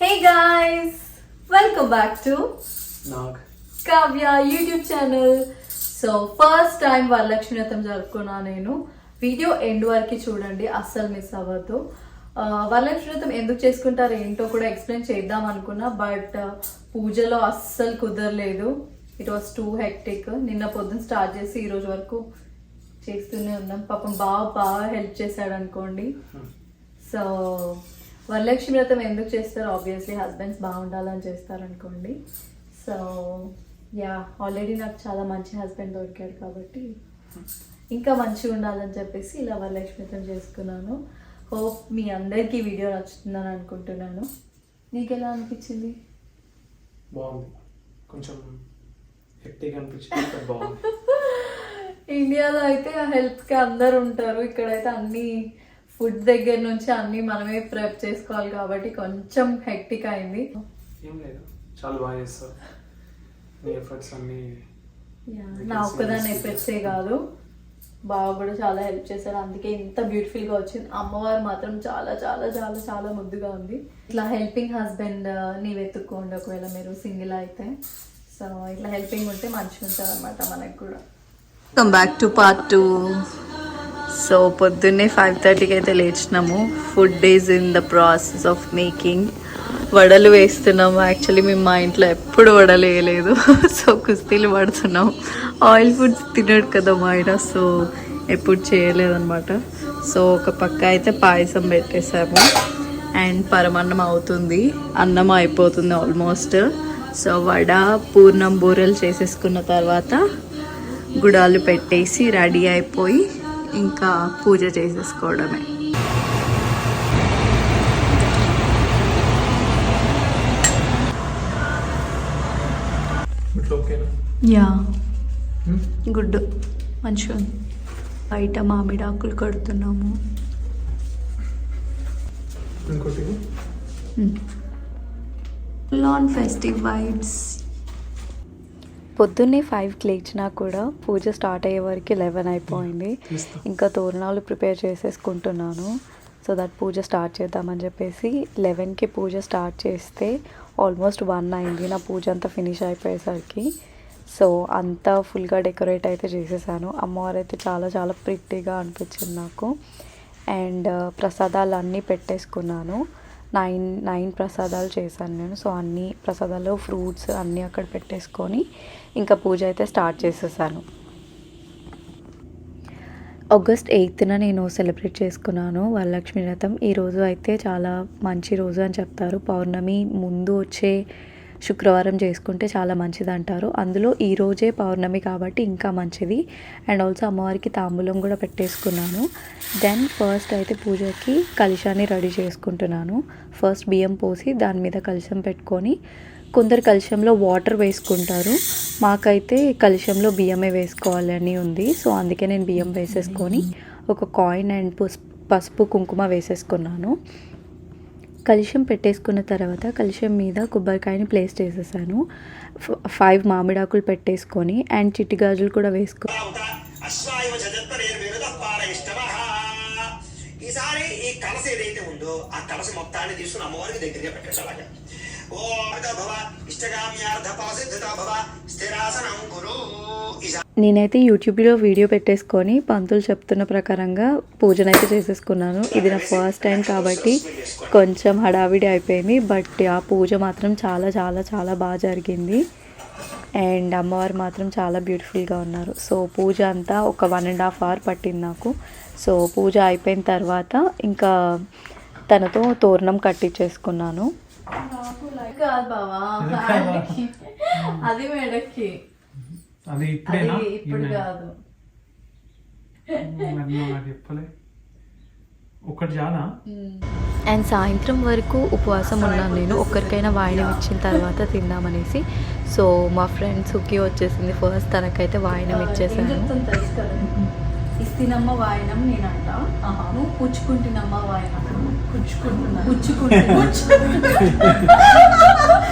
Hey guys welcome back to Kavya YouTube channel so first time Varalakshmi Vratham జరుపుకున్నా నేను. Video end వరకు చూడండి అస్సలు miss అవ్వద్దు. ఆ, వరలక్ష్మి వ్రతం ఎందుకు చేసుకుంటారు ఏంటో కూడా ఎక్స్ప్లెయిన్ చేద్దాం అనుకున్నా బట్ పూజలో అస్సలు కుదరలేదు. ఇట్ వాస్ టూ హెక్టిక్ నిన్న పొద్దున్న స్టార్ట్ చేసి ఈ రోజు వరకు చేస్తూనే ఉన్నాం. పాపం బాగా బాగా హెల్ప్ చేశాడు అనుకోండి. సో వరలక్ష్మి వ్రతం ఎందుకు చేస్తారు? ఆబ్వియస్లీ హస్బెండ్స్ బాగుండాలని చేస్తారు అనుకోండి సో యా ఆల్రెడీ నాకు చాలా మంచి హస్బెండ్ దొరికాడు కాబట్టి ఇంకా మంచిగా ఉండాలని చెప్పేసి ఇలా వరలక్ష్మి వ్రతం చేసుకున్నాను. హోప్ మీ అందరికీ వీడియో నచ్చుతుందని అనుకుంటున్నాను. నీకు ఎలా అనిపించింది? బాగుంది. కొంచెం హెక్టిక్ అనిపించింది బాగుంది. ఇండియాలో అయితే హెల్ప్కి అందరు ఉంటారు. ఇక్కడైతే అన్ని ఫుడ్ దగ్గర నుంచి అన్ని మనమే ప్రెప్ చేసుకోవాలి కాబట్టి కొంచెం హెక్టిక్ అయింది. ఏం లేదు చాలా బాగా చేస్తారు. నీ ఎఫర్ట్స్ అన్ని Yeah, నా ఒక్కదాని ఎఫెక్ట్సే కాదు. బావ కూడా చాలా హెల్ప్ చేశారు. అందుకే ఇంత బ్యూటిఫుల్గా వచ్చింది. అమ్మవారు మాత్రం చాలా చాలా చాలా చాలా ముద్దుగా ఉంది. ఇట్లా హెల్పింగ్ హస్బెండ్ని వెతుక్కోండి ఒకవేళ మీరు సింగిల్ అయితే. సో ఇట్లా హెల్పింగ్ ఉంటే మంచిగా ఉంటుంది అనమాట మనకు కూడా. Welcome back to part two so పొద్దున్నే ఫైవ్ థర్టీకి అయితే లేచినాము. Food is in the process of making వడలు వేస్తున్నాము. యాక్చువల్లీ మేము మా ఇంట్లో ఎప్పుడు వడలు వేయలేదు. సో కుస్తీలు పడుతున్నాం ఆయిల్ ఫుడ్స్ తినడు కదా మా ఆయన. సో ఎప్పుడు చేయలేదన్నమాట. సో ఒక పక్క అయితే పాయసం పెట్టేసాము అండ్ పరమన్నం అవుతుంది. అన్నం అయిపోతుంది ఆల్మోస్ట్ సో వడ పూర్ణం బూరెలు చేసేసుకున్న తర్వాత గుడాలు పెట్టేసి రెడీ అయిపోయి ఇంకా పూజ చేసేసుకోవడమే. యా? గుడ్ మంచిగా బయట మామిడి ఆకులు కడుతున్నాము లాన్ ఫెస్టివ్ వైబ్స్ పొద్దున్నే ఫైవ్కి లేచినా కూడా పూజ స్టార్ట్ అయ్యే వరకు లెవెన్ అయిపోయింది. తీస్తా ఇంకా తోరణాలు ప్రిపేర్ చేసేసుకుంటున్నాను. సో దట్ పూజ స్టార్ట్ చేద్దామని చెప్పేసి లెవెన్కి పూజ స్టార్ట్ చేస్తే ఆల్మోస్ట్ వన్ అయింది. నా పూజ అంతా ఫినిష్ అయిపోయేసరికి. సో అంతా ఫుల్గా డెకరేట్ అయితే చేసేసాను. అమ్మవారు అయితే చాలా చాలా ప్రిట్టిగా అనిపించింది నాకు. అండ్ ప్రసాదాలు అన్నీ పెట్టేసుకున్నాను. నైన్ నైన్ ప్రసాదాలు చేశాను నేను. సో అన్ని ప్రసాదాలు ఫ్రూట్స్ అన్నీ అక్కడ పెట్టేసుకొని ఇంకా పూజ అయితే స్టార్ట్ చేసేసాను. ఆగస్ట్ ఎయిత్న నేను సెలబ్రేట్ చేసుకున్నాను వరలక్ష్మి వ్రతం. ఈ రోజు అయితే చాలా మంచి రోజు అని చెప్తారు. పౌర్ణమి ముందు వచ్చే శుక్రవారం చేసుకుంటే చాలా మంచిది అంటారు అందులో ఈ రోజే పౌర్ణమి కాబట్టి ఇంకా మంచిది. అండ్ ఆల్సో అమ్మవారికి తాంబూలం కూడా పెట్టేసుకున్నాను. దెన్ ఫస్ట్ అయితే పూజకి కలుషాన్ని రెడీ చేసుకుంటున్నాను. ఫస్ట్ బియ్యం పోసి దాని మీద కలశం పెట్టుకొని కొందరు కలుషంలో వాటర్ వేసుకుంటారు. మాకైతే కలుషంలో బియ్యమే వేసుకోవాలని ఉంది. సో అందుకే నేను బియ్యం వేసేసుకొని ఒక కాయిన్ అండ్ పసుపు పసుపు కుంకుమ వేసేసుకున్నాను. కలుషం పెట్టేసుకున్న తర్వాత కలుషం మీద కొబ్బరికాయని ప్లేస్ చేసేసాను. ఫైవ్ మామిడాకులు పెట్టేసుకొని అండ్ చిట్టి గాజులు కూడా వేసుకో ఈసారి ఈ కలస ఏదైతే ఉందో ఆ కలస మొత్తాన్ని తీసుకుని అమ్మవారికి దగ్గరగా పెట్టండి అలాగా. ఓం భవ ఇష్టగామ్యార్థ ఫలసిద్ధిత భవ స్థిరాసనం గురు నేనైతే యూట్యూబ్లో వీడియో పెట్టేసుకొని పంతులు చెప్తున్న ప్రకారంగా పూజనైతే చేసేసుకున్నాను. ఇది నా ఫస్ట్ టైం కాబట్టి కొంచెం హడావిడి అయిపోయింది. బట్ ఆ పూజ మాత్రం చాలా చాలా చాలా బాగా జరిగింది. అండ్ అమ్మవారు మాత్రం చాలా బ్యూటిఫుల్గా ఉన్నారు. సో పూజ అంతా ఒక వన్ అండ్ హాఫ్ అవర్ పట్టింది నాకు. సో పూజ అయిపోయిన తర్వాత ఇంకా తనతో తోరణం కట్టించేసుకున్నాను. కాదు బావా. అది మెడకి. అది ఇప్పుడేనా? ఇప్పుడు కాదు. చెప్పలే. ఒకటి చాలా అండ్ సాయంత్రం వరకు ఉపవాసం ఉన్నాను నేను ఒక్కరికైనా వాయినం ఇచ్చిన తర్వాత తిందామనేసి. సో మా ఫ్రెండ్ సుఖి వచ్చేసింది ఫస్ట్ తనకైతే వాయినం ఇచ్చేసాను. ఇస్తినమ్మ వాయనం నేనంట. నువ్వు పుచ్చుకుంటున్నమ్మ వాయనం. పుచ్చుకుంటున్నా. పుచ్చుకుంటున్నా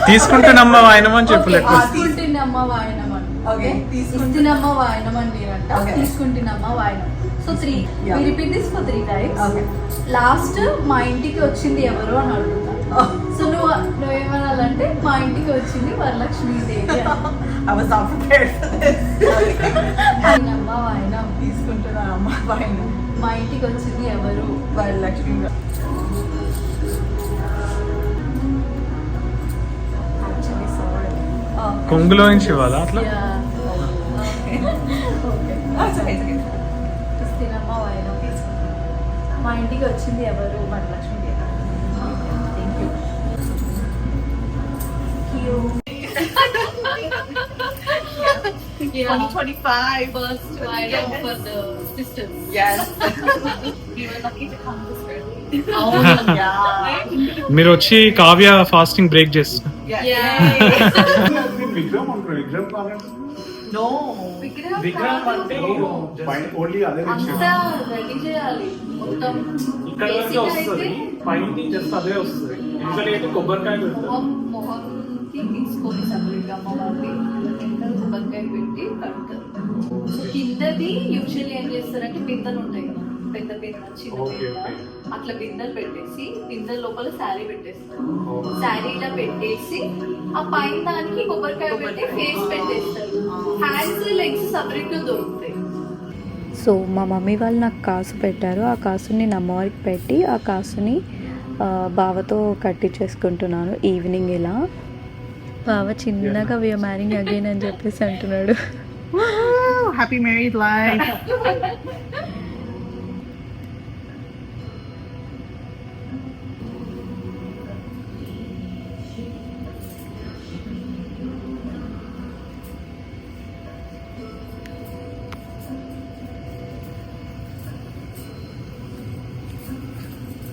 తీసుకుంటున్నమ్మా అని చెప్పలేదు పుచ్చుకుంటున్నమ్మ వాయనం. ఓకే తీసుకుంటున్నా ఇస్తున్నమ్మ వాయనం అని నేనంట Okay. తీసుకుంటున్నమ్మ వాయనం. So three Yeah. Repeat this for three times Okay. Last మా ఇంటికి వచ్చింది ఎవరు అని అడుగుతా. Oh. సో నువ్వు నువ్వేమనాలంటే మా ఇంటికి వచ్చింది వరలక్ష్మి దేవి I was not prepared for this. అమ్మ వాయనం. తీసుకుంటున్నా అమ్మ మా ఇంటికి వచ్చింది ఎవరు? వరలక్ష్మి. okay. ఇస్తున్నమ్మ వాయనం మా ఇంటికి వచ్చింది ఎవరు Varalakshmi Devi thank you Yeah. 2025. First viral for the sisters. Yes. We were lucky to come this early. yeah. మీరు వచ్చి కావ్య ఫాస్టింగ్ బ్రేక్ చేస్తున్నారు Yeah. Yeah. విగ్రహం అనుకో విగ్రహం కావాలంటే No. విగ్రహం విగ్రహం అంటే పైన ఓన్లీ అదే అంతా రెడీ చేయాలి మొత్తం ఇక్కడ వరకు Basic వస్తుంది అయితే పైన జస్ట్ అదే వస్తుంది యూజువల్ అయితే కొబ్బరికాయ పెడతారు మొహం మొహంకి తీసుకొని సపరేట్ అమ్మవారిని వెనకాల కొబ్బరికాయ పెట్టి కడతారు సో కిందది యూజువల్లీ ఏం చేస్తారంటే బిందెలు ఉంటాయి కదా పెద్ద బిందె చిన్న Okay, బిందె okay. అట్లా బిందెలు పెట్టేసి బిందెల లోపల శారీ పెట్టేస్తారు. శారీ ఇలా పెట్టేసి ఆ పైన దానికి కొబ్బరికాయ పెట్టి ఫేస్ పెట్టేస్తారు. హ్యాండ్స్ లెగ్స్ సపరేట్గా దొరుకుతాయి. సో మా మమ్మీ వాళ్ళు నాకు కాసు పెట్టారు. ఆ కాసుని నేను అమ్మవారికి పెట్టి ఆ కాసుని బావతో కట్టించేసుకుంటున్నాను ఈవినింగ్ ఇలా. బావ చిన్నగా విఆర్ మ్యారింగ్ అగైన్ అని చెప్పేసి అంటున్నాడు. Woo! Happy married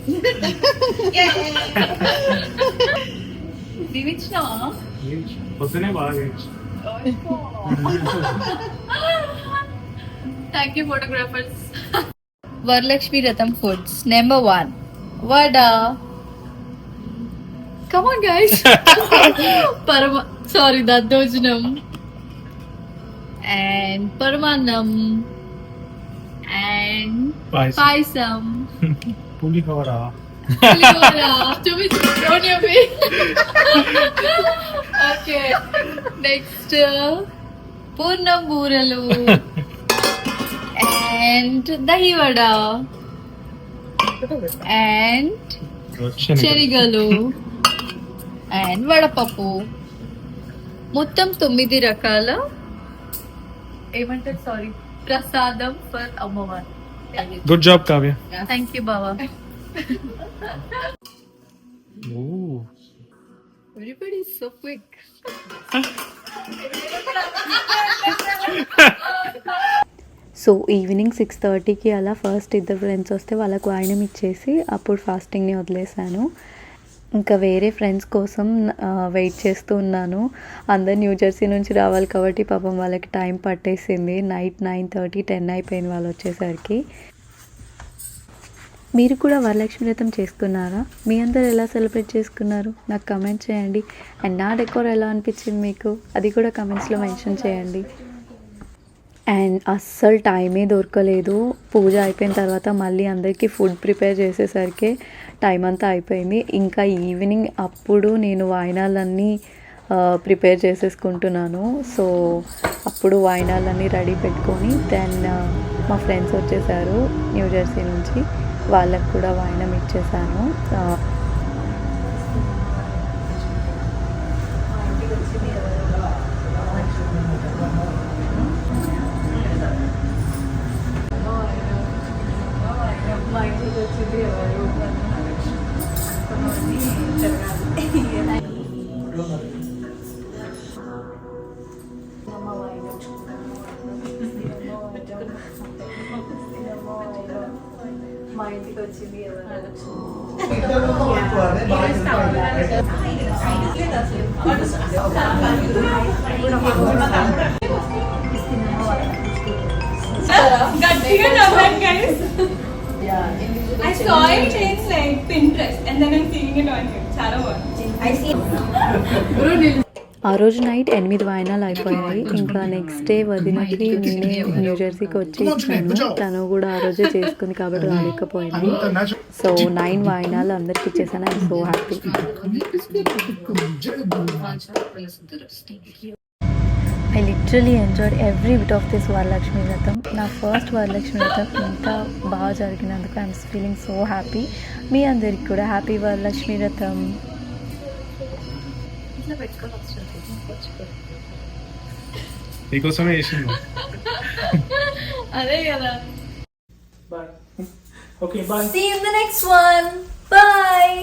life. దీవిచ్చినావా పొద్దునే బాగా చేయొచ్చు థ్యాంక్ యూ ఫోటోగ్రాఫర్స్ వరలక్ష్మి రథం foods number one vada come on guys పరమ sorry daddojanam and paramannam and payasam. Pulihora. Okay. Next purnam burelu. And dahi vada and శనగలు. And vadapappu. మొత్తం తొమ్మిది రకాల ఏమంటారు? సారీ ప్రసాదం ఫర్ అమ్మవారు. Good job Kavya thank you బావా Everybody is so quick. So evening six థర్టీకి అలా ఫస్ట్ ఇద్దరు ఫ్రెండ్స్ వస్తే వాళ్ళకు వాయినం ఇచ్చేసి అప్పుడు ఫాస్టింగ్ని వదిలేశాను. ఇంకా వేరే ఫ్రెండ్స్ కోసం వెయిట్ చేస్తూ ఉన్నాను. అందరు న్యూ జెర్సీ నుంచి రావాలి కాబట్టి పాపం వాళ్ళకి టైం పట్టేసింది. నైట్ నైన్ థర్టీ టెన్ అయిపోయింది వాళ్ళు వచ్చేసరికి. మీరు కూడా వరలక్ష్మి వ్రతం చేసుకున్నారా మీ అందరు ఎలా సెలబ్రేట్ చేసుకున్నారు? నాకు కమెంట్ చేయండి. అండ్ నా డెకోర్ ఎలా అనిపించింది మీకు? అది కూడా కమెంట్స్లో మెన్షన్ చేయండి. అండ్ అస్సలు టైమే దొరకలేదు. పూజ అయిపోయిన తర్వాత మళ్ళీ అందరికీ ఫుడ్ ప్రిపేర్ చేసేసరికి టైం అంతా అయిపోయింది. ఇంకా ఈవినింగ్ అప్పుడు నేను వాయినాలన్నీ ప్రిపేర్ చేసేసుకుంటున్నాను. సో అప్పుడు వాయినాలన్నీ రెడీ పెట్టుకొని దెన్ మా ఫ్రెండ్స్ వచ్చేసారు న్యూ జెర్సీ నుంచి. వాళ్ళకు కూడా వాయినం ఇచ్చేసాను. మా ఇంటికి వచ్చింది ఎవరు? కొంతమంది జరగాలి అమ్మ వాయినం. మా ఇంటికి వచ్చింది ఎవరు గట్టిగా నవ్వాను guys. It in like Pinterest and then I'm seeing it on you. చాలా బాగుంది. Bro, నిల్- ఆ రోజు నైట్ ఎనిమిది వాయినాలు అయిపోయాయి. ఇంకా నెక్స్ట్ డే వదినకి నేనే న్యూ జెర్సీకి వచ్చి ఇచ్చాను. తను కూడా ఆ రోజే చేసుకుంది కాబట్టి రాలేకపోయింది సో నైన్ వాయినాలు అందరికి ఇచ్చేసాను. I'm so happy. I literally enjoyed every bit of this Varalakshmi Vratham నా ఫస్ట్ వరలక్ష్మి వ్రతం ఇంత బాగా జరిగినందుకు ఐఎమ్ ఫీలింగ్ సో హ్యాపీ మీ అందరికి కూడా హ్యాపీ వరలక్ష్మి వ్రతం నీకోసమే చేసింది అదే కదా. Bye okay bye See you in the next one. Bye.